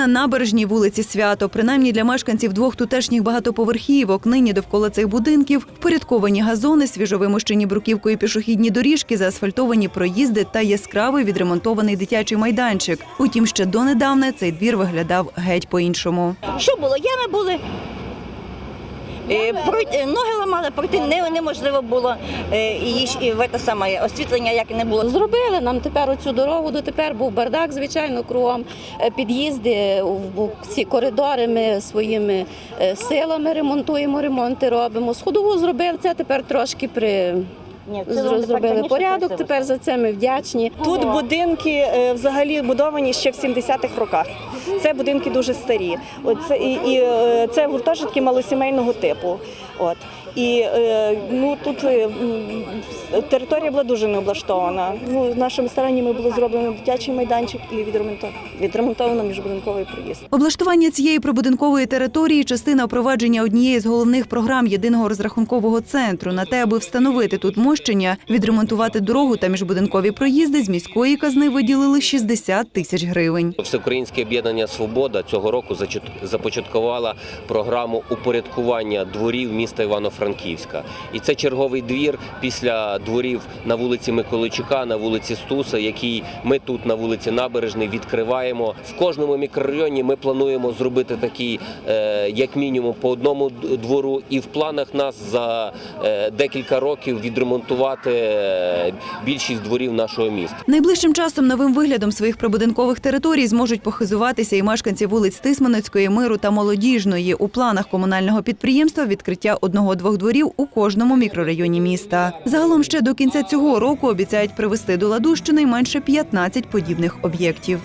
на набережній вулиці Свято. Принаймні для мешканців двох тутешніх багатоповерхівок нині довкола цих будинків впорядковані газони, свіжовимощені бруківкою пішохідні доріжки, заасфальтовані проїзди та яскравий відремонтований дитячий майданчик. Утім, ще донедавна цей двір виглядав геть по-іншому. Що було? Ями були. Е, е, ноги ламали, пройти не- неможливо було. Е, І, і в це саме освітлення як не було. Зробили нам тепер оцю дорогу. Дотепер був бардак, звичайно, кругом під'їзди, в- ці коридори ми своїми силами ремонтуємо, ремонти робимо. Сходову зробили це тепер трошки при Ні, це тепер, зробили порядок. красиво. Тепер за це ми вдячні. Тут будинки е, взагалі будовані ще в 70-х роках. Це будинки дуже старі. Оце, і, і е, це гуртожитки малосімейного типу. От. І е, ну, тут е, територія була дуже необлаштована. Ну, в нашому старанні ми було зроблено дитячий майданчик і відремонтовано, відремонтовано міжбудинковий проїзд. Облаштування цієї прибудинкової території частина впровадження однієї з головних програм єдиного розрахункового центру на те, аби встановити тут мощення, відремонтувати дорогу та міжбудинкові проїзди з міської казни виділили 60 тисяч гривень. Всеукраїнське об'єднання Свобода цього року започаткувала програму упорядкування дворів міста Івано-Франківська. І це черговий двір після дворів на вулиці Миколайчука, на вулиці Стуса, який ми тут на вулиці Набережний відкриваємо. В кожному мікрорайоні ми плануємо зробити такий, е, як мінімум, по одному двору. І в планах нас за е, декілька років відремонтувати е, більшість дворів нашого міста. Найближчим часом новим виглядом своїх прибудинкових територій зможуть похизуватися і мешканці вулиць Тисменецької, Миру та Молодіжної. У планах комунального підприємства відкриття одного-двох дворів у кожному мікрорайоні міста. Загалом ще до кінця цього року обіцяють привести до ладу щонайменше 15 подібних об'єктів.